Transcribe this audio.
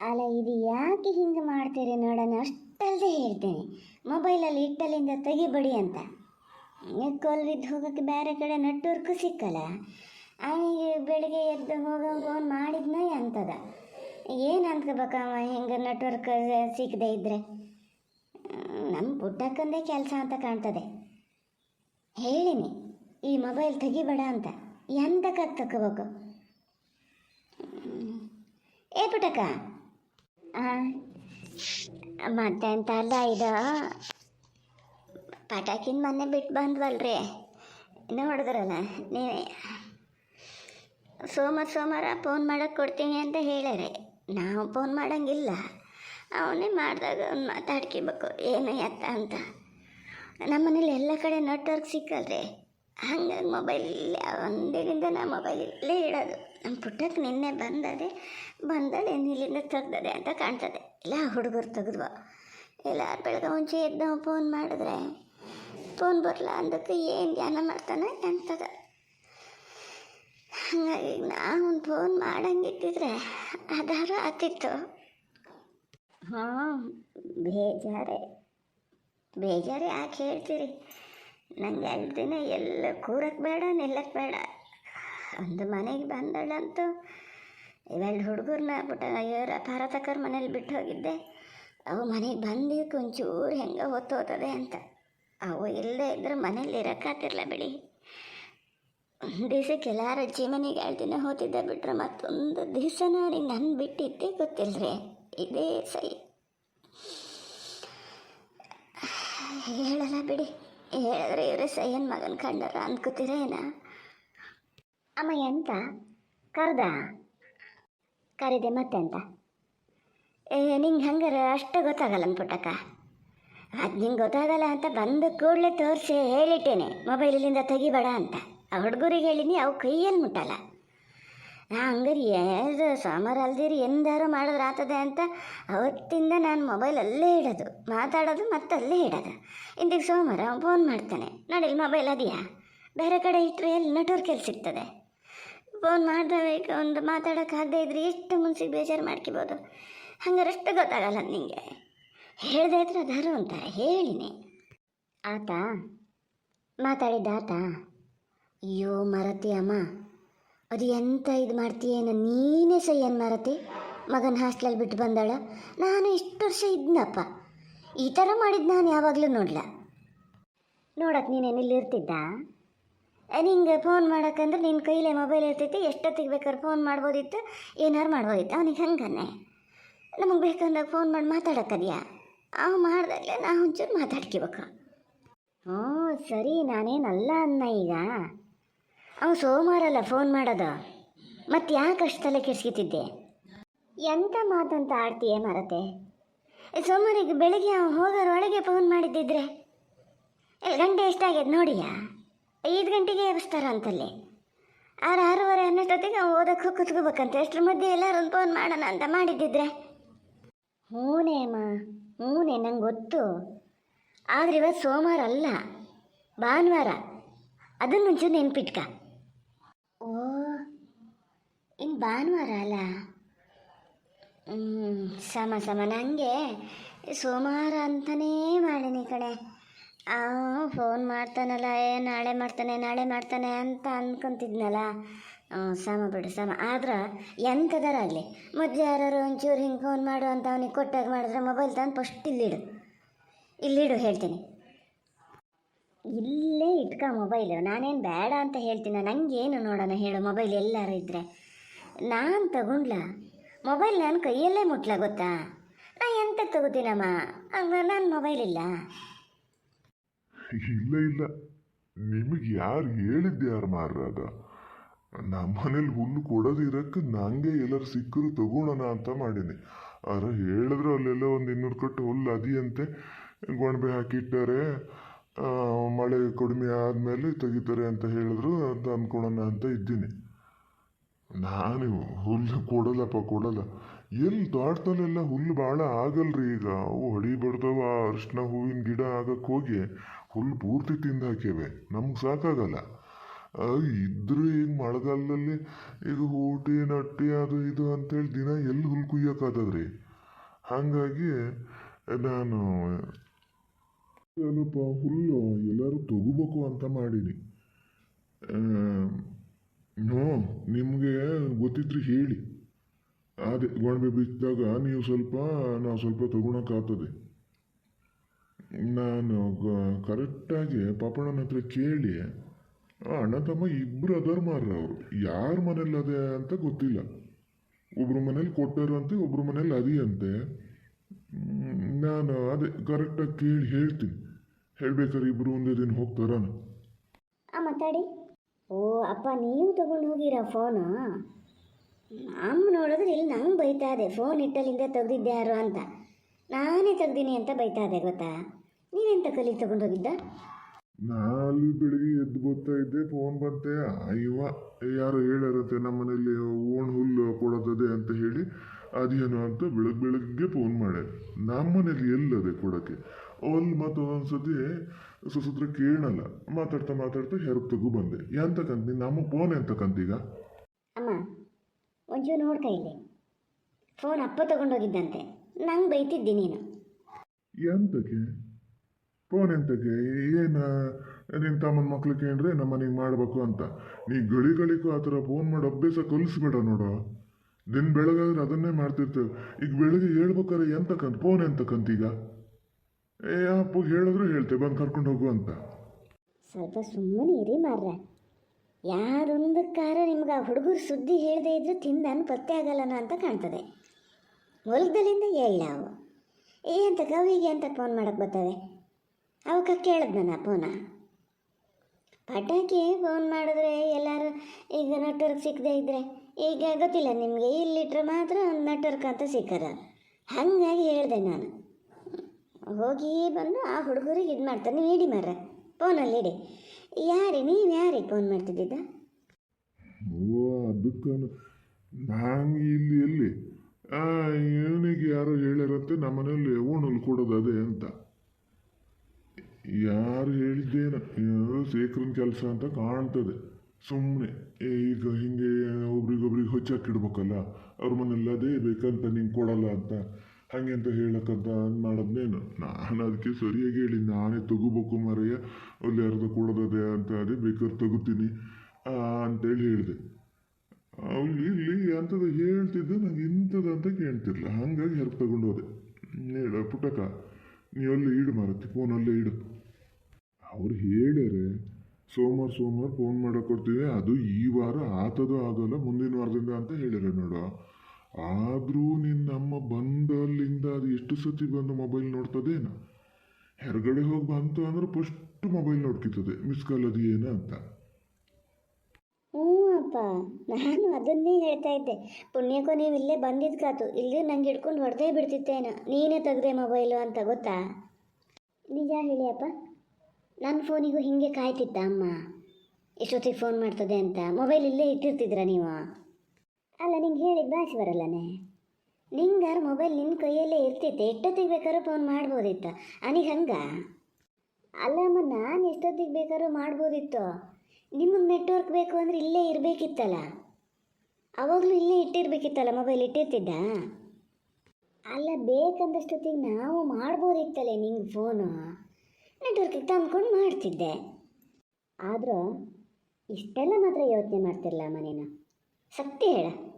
ಅಲ್ಲ, ಇದು ಯಾಕೆ ಹಿಂಗೆ ಮಾಡ್ತೀರಿ ನೋಡೋಣ ಅಷ್ಟಲ್ಲದೆ ಹೇಳ್ತೇನೆ. ಮೊಬೈಲಲ್ಲಿ ಇಟ್ಟಲ್ಲಿಂದ ತೆಗಿಬೇಡಿ ಅಂತ. ಕೊಲ್ವಿದ್ದು ಹೋಗೋಕ್ಕೆ ಬೇರೆ ಕಡೆ ನೆಟ್ವರ್ಕು ಸಿಕ್ಕಲ್ಲ. ಅವನಿಗೆ ಬೆಳಿಗ್ಗೆ ಎದ್ದು ಹೋಗೋ ಫೋನ್ ಮಾಡಿದ್ನ ಅಂತದ ಏನು ಅನ್ಕೋಬೇಕ ಅವ, ಹಿಂಗೆ ನೆಟ್ವರ್ಕ್ ಸಿಕ್ಕದೆ ಇದ್ದರೆ ನಮ್ಮ ಪುಟ್ಟಕ್ಕಂದೇ ಕೆಲಸ ಅಂತ ಕಾಣ್ತದೆ. ಹೇಳಿನಿ, ಈ ಮೊಬೈಲ್ ತೆಗಿಬೇಡ ಅಂತ. ಎಂತಕ್ಕೆ ತಗೋಬೇಕು? ಏ ಪುಟಕ್ಕ ಹಾಂ ಮತ್ತೆ ಅಂತ ಅಲ್ಲ ಇದು ಪಟಾಕಿನ ಮೊನ್ನೆ ಬಿಟ್ಟು ಬಂದ್ವಲ್ರಿ. ನೋಡಿದ್ರಲ್ಲ ನೀವೇ ಸೋಮವಾರ ಸೋಮವಾರ ಫೋನ್ ಮಾಡಕ್ಕೆ ಕೊಡ್ತೀನಿ ಅಂತ ಹೇಳ್ಯಾರೆ ನಾವು ಫೋನ್ ಮಾಡೋಂಗಿಲ್ಲ. ಅವನೇ ಮಾಡಿದಾಗ ಅವ್ನು ಮಾತಾಡ್ಕೋಬೇಕು, ಏನು ಎತ್ತ ಅಂತ. ನಮ್ಮನೇಲಿ ಎಲ್ಲ ಕಡೆ ನೆಟ್ವರ್ಕ್ ಸಿಕ್ಕಲ್ರಿ. ಹಂಗಾಗಿ ಮೊಬೈಲ್ ಒಂದಿನಿಂದ ನಾ ಮೊಬೈಲ್ ಇಲ್ಲೇ ಇಡೋದು. ನಮ್ಮ ಪುಟ್ಟಕ್ಕೆ ನಿನ್ನೆ ಬಂದದೆ ಬಂದದೆ, ಇಲ್ಲಿಂದ ತೆಗ್ದದೆ ಅಂತ ಕಾಣ್ತದೆ. ಇಲ್ಲ, ಹುಡುಗರು ತೆಗೆದ್ವ. ಇಲ್ಲ, ಬೆಳಗ್ಗೆ ಮುಂಚೆ ಎದ್ದು ಫೋನ್ ಮಾಡಿದ್ರೆ ಫೋನ್ ಬರಲ್ಲ ಅಂದಕ್ಕೆ ಏನು ಧ್ಯಾನ ಮಾಡ್ತಾನೆ? ಅಂತದ ಹಾಗಾಗಿ ನಾನು ಒಂದು ಫೋನ್ ಮಾಡಂಗಿದ್ದಿದ್ರೆ ಅದಾರ ಆತಿತ್ತು. ಹಾಂ, ಬೇಜಾರೆ. ಬೇಜಾರು ಯಾಕೆ ಹೇಳ್ತೀರಿ? ನಂಗೆ ಎರಡು ದಿನ ಎಲ್ಲ ಕೂರಕ್ಕೆ ಬೇಡ ನಿಲ್ಲಕ್ಕೆ ಬೇಡ. ಒಂದು ಮನೆಗೆ ಬಂದಳಂತೂ ಇವೆರಡು ಹುಡುಗರನ್ನ ಬಿಟ್ಟ ಇವರ ಪಾರತಕ್ಕರ ಮನೇಲಿ ಬಿಟ್ಟು ಹೋಗಿದ್ದೆ. ಅವು ಮನೆಗೆ ಬಂದು ಒಂಚೂರು ಹೆಂಗೆ ಹೊತ್ತೋತದೆ ಅಂತ. ಅವು ಇಲ್ಲದೆ ಇದ್ರೆ ಮನೇಲಿ ಇರೋಕ್ಕಾತಿರಲ್ಲ ಬಿಡಿ. ದಿವಸಕ್ಕೆ ಎಲ್ಲಾರ ಅಜ್ಜಿ ಮನೆಗೆ ಎರಡು ದಿನ ಹೋತಿದ್ದೆ ಬಿಟ್ರೆ ಮತ್ತೊಂದು ದಿವಸ ನೋಡಿ ನನ್ನ ಬಿಟ್ಟಿದ್ದೇ ಗೊತ್ತಿಲ್ಲರಿ ಇದೇ ಸೈ ಹೇಳಲ್ಲ ಬಿಡಿ. ಹೇಳಿದ್ರೆ ಇವರೇ ಸೈಯನ್ ಮಗನ ಕಂಡರ ಅಂದ್ಕೋತೀರೇನ ಅಮ್ಮ ಎಂತ? ಕರ್ದ? ಕರಿದೆ ಮತ್ತೆಂತ? ಏ, ನಿಂಗೆ ಹಂಗಾರೆ ಅಷ್ಟು ಗೊತ್ತಾಗಲ್ಲ ಪುಟ್ಟಕ್ಕ ಅದು ನಿಂಗೆ ಗೊತ್ತಾಗಲ್ಲ ಅಂತ ಬಂದ ಕೂಡಲೇ ತೋರಿಸಿ ಹೇಳಿಟ್ಟೇನೆ. ಮೊಬೈಲಿಂದ ತೆಗಿಬೇಡ ಅಂತ. ಆ ಹುಡುಗರಿಗೆ ಹೇಳಿನಿ, ಅವು ಕೈಯಲ್ಲಿ ಮುಟ್ಟಲ್ಲ. ಹಂಗಾರೆ ಏನು ಸಾಮಾರು ಅಲ್ದಿರಿ, ಎಂದಾರು ಮಾಡಿದ್ರೆ ಆತದೆ ಅಂತ ಅವತ್ತಿಂದ ನಾನು ಮೊಬೈಲ್ ಅಲ್ಲೇ ಇಡೋದು. ಮಾತಾಡೋದು ಮತ್ತೆ ಅಲ್ಲೇ ಇಡೋದು. ಇಂದಿಗೆ ಸೋಮವಾರ ಫೋನ್ ಮಾಡ್ತಾನೆ. ನೋಡಿಲ್ಲಿ ಮೊಬೈಲ್ ಅದೆಯಾ? ಬೇರೆ ಕಡೆ ಇಟ್ಟರೆ ಎಲ್ಲಿ ನೆಟ್ವರ್ಕ್ ಎಲ್ಲಿ ಸಿಗ್ತದೆ? ಫೋನ್ ಮಾಡ್ದಬೇಕು ಒಂದು ಮಾತಾಡೋಕ್ಕಾಗದೇ ಇದ್ರೆ ಎಷ್ಟು ಮುನ್ಸಿಗೆ ಬೇಜಾರು ಮಾಡ್ಕೋಬೋದು? ಹಂಗಾರೆ ಅಷ್ಟು ಗೊತ್ತಾಗಲ್ಲ ನಿಂಗೆ. ಹೇಳ್ದೆ ಇದ್ರೆ ಅದಾರು ಅಂತ ಹೇಳಿನಿ. ಆತ? ಮಾತಾಡಿದ್ದ ಆತ? ಅಯ್ಯೋ, ಮರತಿ ಅಮ್ಮ. ಅದು ಎಂತ ಇದು ಮಾಡ್ತೀಯೇನೋ ನೀನೇ ಸೈಯನ್ ಮರತಿ ಮಗನ ಹಾಸ್ಟ್ಲಲ್ಲಿ ಬಿಟ್ಟು ಬಂದಾಳ. ನಾನು ಇಷ್ಟು ವರ್ಷ ಇದ್ನಪ್ಪ. ಈ ಥರ ಮಾಡಿದ್ದು ನಾನು ಯಾವಾಗಲೂ ನೋಡಲ. ನೋಡಕ್ಕೆ ನೀನೇನು ಇಲ್ಲಿ ಇರ್ತಿದ್ದ? ನಿಂಗೆ ಫೋನ್ ಮಾಡೋಕ್ಕಂದ್ರೆ ನಿನ್ನ ಕೈಲೇ ಮೊಬೈಲ್ ಇರ್ತೈತಿ, ಎಷ್ಟೊತ್ತಿಗೆ ಬೇಕಾದ್ರೆ ಫೋನ್ ಮಾಡ್ಬೋದಿತ್ತು, ಏನಾರು ಮಾಡ್ಬೋದಿತ್ತು. ಅವನಿಗೆ ಹಂಗನೆ ನಮಗೆ ಬೇಕಂದಾಗ ಫೋನ್ ಮಾಡಿ ಮಾತಾಡೋಕ್ಕದ್ಯಾ ಅವ ಮಾಡ್ದಾಗಲೇ ನಾ ಒಂಚೂರು ಮಾತಾಡ್ಕೋಬೇಕು. ಹ್ಞೂ ಸರಿ, ನಾನೇನಲ್ಲ ಅನ್ನ ಈಗ. ಅವ ಸೋಮವಾರಲ್ಲ ಫೋನ್ ಮಾಡೋದು. ಮತ್ತೆ ಯಾಕೆ ಅಷ್ಟಲ್ಲ ತಲೆ ಎಂಥ ಮಾತಂತ ಆಡ್ತೀಯ ಮರತೆ ಸೋಮವಾರಿಗೆ ಬೆಳಿಗ್ಗೆ ಅವ ಹೋಗೋರೊಳಗೆ ಫೋನ್ ಮಾಡಿದ್ದಿದ್ರೆ. ಎಲ್ಲಿ ಗಂಟೆ ಎಷ್ಟಾಗ್ಯದ ನೋಡಿಯಾ? ಐದು ಗಂಟೆಗೆ ಎಬ್ಸ್ತಾರ ಅಂತಲ್ಲಿ. ಆರು ಆರೂವರೆ ಅನ್ನೋಷ್ಟೊತ್ತಿಗೆ ಅವ್ನು ಓದಕ್ಕೆ ಕುತ್ಕೋಬೇಕಂತ. ಎಷ್ಟರ ಮಧ್ಯೆ ಎಲ್ಲರೂ ಫೋನ್ ಮಾಡೋಣ ಅಂತ ಮಾಡಿದ್ದಿದ್ರೆ. ಹ್ಞೂನೇ ಅಮ್ಮ ಹ್ಞೂನೇ ನಂಗೆ ಗೊತ್ತು. ಆದರೆ ಇವತ್ತು ಸೋಮವಾರ ಅಲ್ಲ, ಭಾನುವಾರ. ಅದನ್ನು ಮುಂಚೆ ನೆನ್ಪಿಟ್ಕ. ಓ ಇನ್ನು ಭಾನುವಾರ ಅಲ್ಲ? ಹ್ಞೂ ಸಮ ಸಮ. ನನಗೆ ಸೋಮವಾರ ಅಂತಲೇ ಮಾಡೀನಿ ಕಣೆ. ಫೋನ್ ಮಾಡ್ತಾನಲ್ಲ, ಏ, ನಾಳೆ ಮಾಡ್ತಾನೆ ನಾಳೆ ಮಾಡ್ತಾನೆ ಅಂತ ಅಂದ್ಕೊತಿದ್ನಲ್ಲ ಸಮ ಬಿಡು, ಸಮ. ಆದ್ರೆ ಎಂಥದಾರ ಆಗಲಿ. ಮೊದಲು ಯಾರು ಒಂಚೂರು ಹಿಂಗೆ ಫೋನ್ ಮಾಡು ಅಂತ ಅವನಿಗೆ ಕೊಟ್ಟಾಗ ಮಾಡಿದ್ರೆ ಮೊಬೈಲ್ ತಂದು ಫಸ್ಟ್ ಇಲ್ಲಿಡು. ಇಲ್ಲಿಡು ಹೇಳ್ತೀನಿ. ಇಲ್ಲೇ ಇಟ್ಕ ಮೊಬೈಲು ನಾನೇನು ಬೇಡ ಅಂತ ಹೇಳ್ತೀನ ನನಗೇನು ನೋಡೋಣ ಹೇಳು ಮೊಬೈಲ್ ಎಲ್ಲರೂ ಇದ್ದರೆ ನಾನು ತಗೊಂಡ್ಲ. ಮೊಬೈಲ್ ನಾನು ಕೈಯಲ್ಲೇ ಮುಟ್ಲ, ಗೊತ್ತಾ? ನಾ ಎಂತ ತಗೋತೀನಮ್ಮ? ಹಂಗ ನನ್ನ ಮೊಬೈಲ್ ಇಲ್ಲ. ಇಲ್ಲ ಇಲ್ಲ. ನಿಮಗೆ ಯಾರು ಹೇಳಿದ್ದು ಯಾರು ಮಾರ್ರದ ನಮ್ಮ ಮನೇಲಿ ಹುಲ್ಲು ಕೊಡೋದಿರಕ್ಕೆ ನನಗೆ ಎಲ್ಲರೂ ಸಿಕ್ಕರು ತಗೋಣ ಅಂತ ಮಾಡೀನಿ. ಆದ್ರೆ ಹೇಳಿದ್ರು ಅಲ್ಲೆಲ್ಲ ಒಂದು ಇನ್ನೂರು ಕಟ್ಟು ಹುಲ್ಲು ಅದಿಯಂತೆ. ಗೊಣಬೆ ಹಾಕಿಟ್ಟಾರೆ. ಮಳೆ ಕಡಿಮೆ ಆದಮೇಲೆ ತೆಗಿತಾರೆ ಅಂತ ಹೇಳಿದ್ರು ಅದು ಅಂದ್ಕೊಳ್ಳೋಣ ಅಂತ ಇದ್ದೀನಿ. ನಾನು ಹುಲ್ಲು ಕೊಡಲ್ಲಪ್ಪ, ಕೊಡಲ್ಲ. ಎಲ್ಲಿ ತೋಟದಲ್ಲೆಲ್ಲ ಹುಲ್ಲು ಭಾಳ ಆಗಲ್ರಿ ಈಗ. ಅವು ಹಡಿ ಬಡ್ದವ ಅರಿಶಿನ ಹೂವಿನ ಗಿಡ ಆಗಕ್ಕೆ ಹೋಗಿ ಹುಲ್ಲು ಪೂರ್ತಿ ತಿಂದು ಹಾಕ್ಯವೆ. ನಮ್ಗೆ ಸಾಕಾಗಲ್ಲ. ಇದ್ರು ಈಗ ಮಳೆಗಾಲದಲ್ಲಿ ಈಗ ಊಟಿ, ನಟ್ಟಿ, ಅದು ಇದು ಅಂತೇಳಿ ದಿನ ಎಲ್ಲಿ ಹುಲ್ಲು ಕುಯ್ಯೋಕ್ಕಾಗದ್ರಿ ಹಾಗಾಗಿ ನಾನು ಸ್ವಲ್ಪ ಹುಲ್ಲು ಎಲ್ಲರೂ ತಗೋಬೇಕು ಅಂತ ಮಾಡೀನಿ. ನೋ, ನಿಮಗೆ ಗೊತ್ತಿದ್ರೆ ಹೇಳಿ. ಅದೇ ಗೋಣಬೆ ಬಿಚ್ಚಿದಾಗ ನೀವು ಸ್ವಲ್ಪ, ನಾವು ಸ್ವಲ್ಪ ತಗೊಳಕ್ಕಾಗ್ತದೆ ನಾನು ಕರೆಕ್ಟಾಗಿ ಪಾಪಣ್ಣನ ಹತ್ರ ಕೇಳಿ ಅಣ್ಣ ತಮ್ಮ ಇಬ್ಬರು ಅದರ್ ಮಾರ್ರ ಅವರು. ಯಾರ ಮನೇಲಿ ಅದೇ ಅಂತ ಗೊತ್ತಿಲ್ಲ. ಒಬ್ರು ಮನೇಲಿ ಕೊಟ್ಟರು ಅಂತ, ಒಬ್ರು ಮನೇಲಿ ಅದಿ ಅಂತೆ ನಾನು ಅದೇ ಕರೆಕ್ಟಾಗಿ ಕೇಳಿ ಹೇಳ್ತೀನಿ. ಹೇಳ್ಬೇಕಾದ್ರೆ ಇಬ್ಬರು ಒಂದೇ ದಿನ ಹೋಗ್ತಾರ. ಆ ಮಾತಾಡಿ. ಓ ಅಪ್ಪ ನೀವು ತಗೊಂಡು ಹೋಗಿರ ಫೋನು ಅಮ್ಮ ನೋಡಿದ್ರೆ ಇಲ್ಲಿ ನಂಗೆ ಬೈತಾ ಇದೆ. ಫೋನ್ ಇಟ್ಟಲ್ಲಿಂದ ತೆಗ್ದಿದ್ದೆ ಯಾರು ಅಂತ. ನಾನೇ ತೆಗ್ದೀನಿ ಅಂತ ಬೈತಾ ಇದೆ ಗೊತ್ತಾ? ನೀನೆಂತ ಕಲಿ ತಗೊಂಡು ಹೋಗಿದ್ದ? ನಾಲ್ಕು ಬೆಳಿಗ್ಗೆ ಎದ್ದು ಬರ್ತಾ ಇದ್ದೆ ಫೋನ್ ಬಂತೆ. ಅಯ್ಯವ ಯಾರು ಹೇಳಿರತ್ತೆ ನಮ್ಮ ಮನೇಲಿ ಓಣ್ ಹುಲ್ಲು ಕೊಡೋದದೆ ಅಂತ ಹೇಳಿ ಅದೇನು ಅಂತ ಬೆಳಗ್ಗೆ ಬೆಳಗ್ಗೆ ಫೋನ್ ಮಾಡೆ ನಮ್ಮ ಮನೇಲಿ ಎಲ್ಲದೆ ಕೊಡೋಕ್ಕೆ? ಅಲ್ಲಿ ಮತ್ತೆ ಒಂದೊಂದ್ಸತಿ ಸುಸೂತ್ರ ಕೇಳಲ್ಲ. ಮಾತಾಡ್ತಾ ಮಾತಾಡ್ತಾ ಹೆರಕ್ ತಗೋ ಬಂದೆ. ಎಂತಕ್ಕಂತ ನಮ್ಮ ಫೋನ್ ಎಂತಕ್ಕಂತೀಗ ಅಮ್ಮ ಒಂಚೂರು ನೋಡ್ತಾ ಇಲ್ಲಿ. ಫೋನ್ ಅಪ್ಪ ತಗೊಂಡೋಗಿದ್ದಂತೆ. ನಂಗೆ ಬೈತಿದ್ದಿ ನೀನು. ಎಂತಕ್ಕೆ? ಫೋನ್ ಎಂತಕ್ಕೆ? ಏನು? ನಿನ್ನ ತಮ್ಮನ ಮಕ್ಳು ಕೇಂದ್ರೆ ನಮ್ಮ ಮನೆಗೆ ಮಾಡಬೇಕು ಅಂತ. ನೀ ಗಳಿ ಗಳಿಗೂ ಆ ಥರ ಫೋನ್ ಮಾಡಿ ಅಭ್ಯಾಸ ಕಲಿಸ್ಬೇಡ ನೋಡು. ದಿನ ಬೆಳಗಾದ್ರೆ ಅದನ್ನೇ ಮಾಡ್ತಿರ್ತೇವೆ. ಈಗ ಬೆಳಗ್ಗೆ ಎಂತ ಎಂತಕ್ಕಂತ ಫೋನ್ ಎಂತಕ್ಕಂತೀಗ ಏ ಹೇಳಿದ್ರು ಹೇಳ್ತೆ, ಬಂದು ಕರ್ಕೊಂಡು ಹೋಗು ಅಂತ. ಸ್ವಲ್ಪ ಸುಮ್ಮನೆ ಇರಿ ಮಾರ್ರೆ. ಯಾರೊಂದಕ್ಕಾರ ನಿಮ್ಗೆ ಆ ಹುಡುಗರು ಸುದ್ದಿ ಹೇಳದೇ ಇದ್ರೆ ತಿಂದನು ಪತ್ತೆ ಆಗಲ್ಲನ ಅಂತ ಕಾಣ್ತದೆ. ಹೊಲದಲ್ಲಿಂದ ಹೇಳವು ಅಂತ ಕವಿಗೆ ಅಂತ ಫೋನ್ ಮಾಡಕ್ಕೆ ಬರ್ತವೆ. ಅವಕ್ಕ ಕೇಳಿದ್ ನಾನು ಫೋನ ಪಟಾಕಿ ಫೋನ್ ಮಾಡಿದ್ರೆ ಎಲ್ಲರೂ ಈಗ ನೆಟ್ವರ್ಕ್ ಸಿಕ್ಕದೇ ಇದ್ದರೆ ಈಗ ಗೊತ್ತಿಲ್ಲ ನಿಮಗೆ ಇಲ್ಲಿಟ್ರೆ ಮಾತ್ರ ಒಂದು ನೆಟ್ವರ್ಕ್ ಅಂತ ಸಿಕ್ಕದ. ಹಾಗಾಗಿ ಹೇಳಿದೆ ನಾನು. ಹೋಗಿ ಬಂದು ಆ ಹುಡುಗರಿಗೆ ಇದು ಮಾಡ್ತಾರೆ ನೀವು ಇಡಿ ಮಾರ್ರೆ ಫೋನಲ್ಲಿ ಇಡಿ. ಯಾರಿ ನೀವು ಯಾರಿಗೆ ಫೋನ್ ಮಾಡ್ತಿದ್ದಿದ್ದ? ಓ ಅದಕ್ಕೆ ನಾನು ಇಲ್ಲಿ ಎಲ್ಲಿ? ಇವನಿಗೆ ಯಾರೋ ಹೇಳಿರತ್ತೆ ನಮ್ಮ ಮನೆಯಲ್ಲಿ ಓಣಲ್ಲಿ ಕೊಡೋದು ಅದೇ ಅಂತ. ಯಾರು ಹೇಳಿದ್ದೇನೋ ಯಾರೋ ಶೇಖರನ್ ಕೆಲಸ ಅಂತ ಕಾಣ್ತದೆ. ಸುಮ್ಮನೆ ಈಗ ಹಿಂಗೆ ಒಬ್ರಿಗೊಬ್ರಿಗೆ ಹೊಚ್ಚಾಕಿಡ್ಬೇಕಲ್ಲ ಅವ್ರ ಮನೇಲಿ ಅದೇ ಬೇಕಂತ ನಿಂಗೆ ಕೊಡಲ್ಲ ಅಂತ. ಹಾಗೆ ಅಂತ ಹೇಳಕ್ಕಂತ ಮಾಡೋದ್ನೇನು ನಾನು ಅದಕ್ಕೆ ಸರಿಯಾಗಿ ಹೇಳಿ, ನಾನೇ ತಗೋಬೇಕು ಮಾರಯ್ಯ, ಅಲ್ಲಿ ಯಾರ್ದು ಕೊಡೋದದೆ ಅಂತ ಅದೇ ಬೇಕಾದ್ರೆ ತಗೋತೀನಿ ಅಂತೇಳಿ ಹೇಳಿದೆ. ಅವ್ಳು ಇಲ್ಲಿ ಅಂಥದ್ದು ಹೇಳ್ತಿದ್ದು, ನಂಗೆ ಇಂಥದ್ದು ಅಂತ ಕೇಳ್ತಿರ್ಲಿಲ್ಲ. ಹಾಗಾಗಿ ಹೆರ್ಪ್ ತಗೊಂಡು ಹೋದೆ. ಹೇಳ ಪುಟಕ ನೀ ಅಲ್ಲೇ ಇಡು ಮಾರತಿ ಫೋನಲ್ಲೇ ಇಡು. ಅವ್ರು ಹೇಳ್ಯಾರೆ, ಸೋಮವಾರ ಸೋಮವಾರ ಫೋನ್ ಮಾಡಕ್ಕೆ ಕೊಡ್ತೀವಿ ಅದು ಈ ವಾರ ಆತದೋ ಆಗೋಲ್ಲ, ಮುಂದಿನ ವಾರದಿಂದ ಅಂತ ಹೇಳ್ಯಾರೆ ನೋಡು. ಆದರೂ ನಿನ್ನಮ್ಮ ಬಂದಲ್ಲಿಂದ ಅದು ಎಷ್ಟು ಸತಿ ಬಂದು ಮೊಬೈಲ್ ನೋಡ್ತದೇನ? ಹೊರಗಡೆ ಹೋಗಿ ಬಂತು ಅಂದ್ರೆ ಫಸ್ಟ್ ಮೊಬೈಲ್ ನೋಡ್ಕಿತದೆ ಮಿಸ್ ಕಾಲ್ ಅದು ಏನ ಅಂತ. ಹ್ಞೂ ಅಪ್ಪ, ನಾನು ಅದನ್ನೇ ಹೇಳ್ತಾ ಇದ್ದೆ. ಪುಣ್ಯಕ್ಕೂ ನೀವು ಇಲ್ಲೇ ಬಂದಿದ್ಕಾತು ಇಲ್ಲಿ ನಂಗೆ ಹಿಡ್ಕೊಂಡು ಹೊಡೆದೇ ಬಿಡ್ತಿತ್ತೇನು? ನೀನೇ ತೆಗ್ದೆ ಮೊಬೈಲು ಅಂತ ಗೊತ್ತಾ? ನಿಜ ಹೇಳಿ ಅಪ್ಪ. ನನ್ನ ಫೋನಿಗೂ ಹಿಂಗೆ ಕಾಯ್ತಿತ್ತ ಅಮ್ಮ? ಎಷ್ಟೊತ್ತಿಗೆ ಫೋನ್ ಮಾಡ್ತದೆ ಅಂತ? ಮೊಬೈಲ್ ಇಲ್ಲೇ ಇಟ್ಟಿರ್ತಿದ್ರ ನೀವು? ಅಲ್ಲ, ನಿಂಗೆ ಹೇಳಿದ ಭಾಷೆ ಬರಲ್ಲನೇ? ನಿಂಗಾರ ಮೊಬೈಲ್ ನಿನ್ನ ಕೈಯಲ್ಲೇ ಇರ್ತಿತ್ತು? ಎಷ್ಟೊತ್ತಿಗೆ ಬೇಕಾದ್ರೂ ಫೋನ್ ಮಾಡ್ಬೋದಿತ್ತು. ಅನಿಗೆ ಹಂಗ? ಅಲ್ಲ, ಅಮ್ಮ, ನಾನು ಎಷ್ಟೊತ್ತಿಗೆ ಬೇಕಾದ್ರೂ ಮಾಡ್ಬೋದಿತ್ತು. ನಿಮಗೆ ನೆಟ್ವರ್ಕ್ ಬೇಕು ಅಂದರೆ ಇಲ್ಲೇ ಇರಬೇಕಿತ್ತಲ್ಲ? ಅವಾಗಲೂ ಇಲ್ಲೇ ಇಟ್ಟಿರ್ಬೇಕಿತ್ತಲ್ಲ ಮೊಬೈಲ್ ಇಟ್ಟಿರ್ತಿದ್ದ? ಅಲ್ಲ, ಬೇಕಂದಷ್ಟೊತ್ತಿಗೆ ನಾವು ಮಾಡ್ಬೋದಿತ್ತಲ್ಲೇ ನಿಂಗೆ ಫೋನು ನೆಟ್ವರ್ಕಿಗೆ ತಂದ್ಕೊಂಡು ಮಾಡ್ತಿದ್ದೆ. ಆದರೂ ಇಷ್ಟೆಲ್ಲ ಮಾತ್ರ ಯೋಚನೆ ಮಾಡ್ತಿರಲ್ಲ ಅಮ್ಮ ನೀನು? ಸತ್ಯ ಹೇಳ.